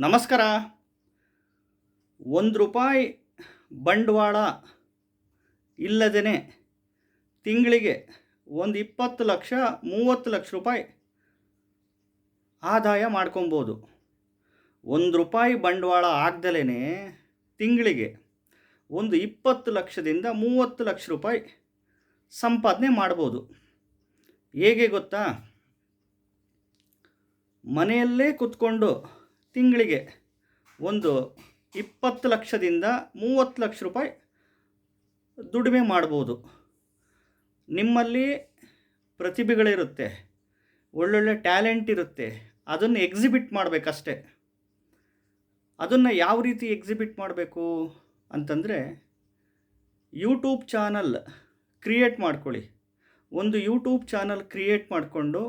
ನಮಸ್ಕಾರ. ಒಂದು ರೂಪಾಯಿ ಬಂಡವಾಳ ಇಲ್ಲದೇ ತಿಂಗಳಿಗೆ ಒಂದು ಇಪ್ಪತ್ತು ಲಕ್ಷ, ಮೂವತ್ತು ಲಕ್ಷ ರೂಪಾಯಿ ಆದಾಯ ಮಾಡ್ಕೊಬೋದು. ಒಂದು ರೂಪಾಯಿ ಬಂಡವಾಳ ಆಗ್ದಲೇ ತಿಂಗಳಿಗೆ ಒಂದು ಇಪ್ಪತ್ತು ಲಕ್ಷದಿಂದ ಮೂವತ್ತು ಲಕ್ಷ ರೂಪಾಯಿ ಸಂಪಾದನೆ ಮಾಡ್ಬೋದು. ಹೇಗೆ ಗೊತ್ತಾ? ಮನೆಯಲ್ಲೇ ಕೂತ್ಕೊಂಡು ತಿಂಗಳಿಗೆ ಒಂದು ಇಪ್ಪತ್ತು ಲಕ್ಷದಿಂದ ಮೂವತ್ತು ಲಕ್ಷ ರೂಪಾಯಿ ದುಡಿಮೆ ಮಾಡ್ಬೋದು. ನಿಮ್ಮಲ್ಲಿ ಪ್ರತಿಭೆಗಳಿರುತ್ತೆ, ಒಳ್ಳೊಳ್ಳೆ ಟ್ಯಾಲೆಂಟ್ ಇರುತ್ತೆ, ಅದನ್ನು ಎಕ್ಸಿಬಿಟ್ ಮಾಡಬೇಕಷ್ಟೆ. ಅದನ್ನು ಯಾವ ರೀತಿ ಎಕ್ಸಿಬಿಟ್ ಮಾಡಬೇಕು ಅಂತಂದರೆ ಯೂಟ್ಯೂಬ್ ಚಾನಲ್ ಕ್ರಿಯೇಟ್ ಮಾಡ್ಕೊಳ್ಳಿ. ಒಂದು ಯೂಟ್ಯೂಬ್ ಚಾನಲ್ ಕ್ರಿಯೇಟ್ ಮಾಡಿಕೊಂಡು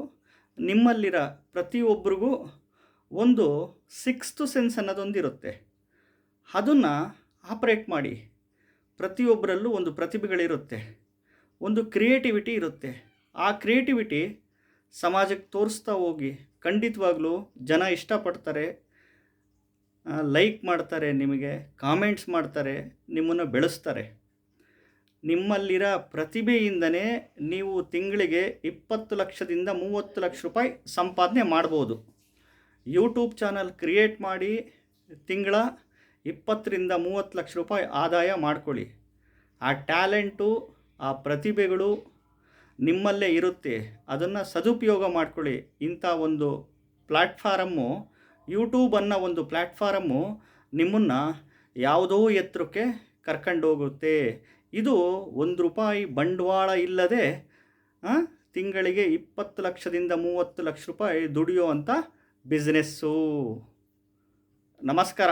ನಿಮ್ಮಲ್ಲಿರೋ ಪ್ರತಿಯೊಬ್ಬರಿಗೂ ಒಂದು ಸಿಕ್ಸ್ತ್ ಸೆನ್ಸ್ ಅನ್ನೋದೊಂದಿರುತ್ತೆ. ಅದನ್ನು ಆಪ್ರೇಟ್ ಮಾಡಿ ಪ್ರತಿಯೊಬ್ಬರಲ್ಲೂ ಒಂದು ಪ್ರತಿಭೆಗಳಿರುತ್ತೆ. ಒಂದು ಕ್ರಿಯೇಟಿವಿಟಿ ಇರುತ್ತೆ. ಆ ಕ್ರಿಯೇಟಿವಿಟಿ ಸಮಾಜಕ್ಕೆ ತೋರಿಸ್ತಾ ಹೋಗಿ ಖಂಡಿತವಾಗ್ಲೂ ಜನ ಇಷ್ಟಪಡ್ತಾರೆ. ಲೈಕ್ ಮಾಡ್ತಾರೆ ನಿಮಗೆ, ಕಾಮೆಂಟ್ಸ್ ಮಾಡ್ತಾರೆ, ನಿಮ್ಮನ್ನು ಬೆಳೆಸ್ತಾರೆ. ನಿಮ್ಮಲ್ಲಿರೋ ಪ್ರತಿಭೆಯಿಂದನೇ ನೀವು ತಿಂಗಳಿಗೆ ಇಪ್ಪತ್ತು ಲಕ್ಷದಿಂದ ಮೂವತ್ತು ಲಕ್ಷ ರೂಪಾಯಿ ಸಂಪಾದನೆ ಮಾಡ್ಬೋದು. ಯೂಟ್ಯೂಬ್ ಚಾನಲ್ ಕ್ರಿಯೇಟ್ ಮಾಡಿ ತಿಂಗಳ ಇಪ್ಪತ್ತರಿಂದ ಮೂವತ್ತು ಲಕ್ಷ ರೂಪಾಯಿ ಆದಾಯ ಮಾಡ್ಕೊಳ್ಳಿ. ಆ ಟ್ಯಾಲೆಂಟು ಆ ಪ್ರತಿಭೆಗಳು ನಿಮ್ಮಲ್ಲೇ ಇರುತ್ತೆ. ಅದನ್ನು ಸದುಪಯೋಗ ಮಾಡ್ಕೊಳ್ಳಿ. ಇಂಥ ಒಂದು ಪ್ಲ್ಯಾಟ್ಫಾರಮ್ಮು ಯೂಟ್ಯೂಬ್ ಅನ್ನೋ ಒಂದು ಪ್ಲ್ಯಾಟ್ಫಾರಮ್ಮು ನಿಮ್ಮನ್ನು ಯಾವುದೋ ಎತ್ತರಕ್ಕೆ ಕರ್ಕೊಂಡೋಗುತ್ತೆ ಇದು ಒಂದು ರೂಪಾಯಿ ಬಂಡವಾಳ ಇಲ್ಲದೆ ತಿಂಗಳಿಗೆ ಇಪ್ಪತ್ತು ಲಕ್ಷದಿಂದ ಮೂವತ್ತು ಲಕ್ಷ ರೂಪಾಯಿ ದುಡಿಯೋ ಅಂಥ ಬಿಸ್ನೆಸ್ಸು. ನಮಸ್ಕಾರ.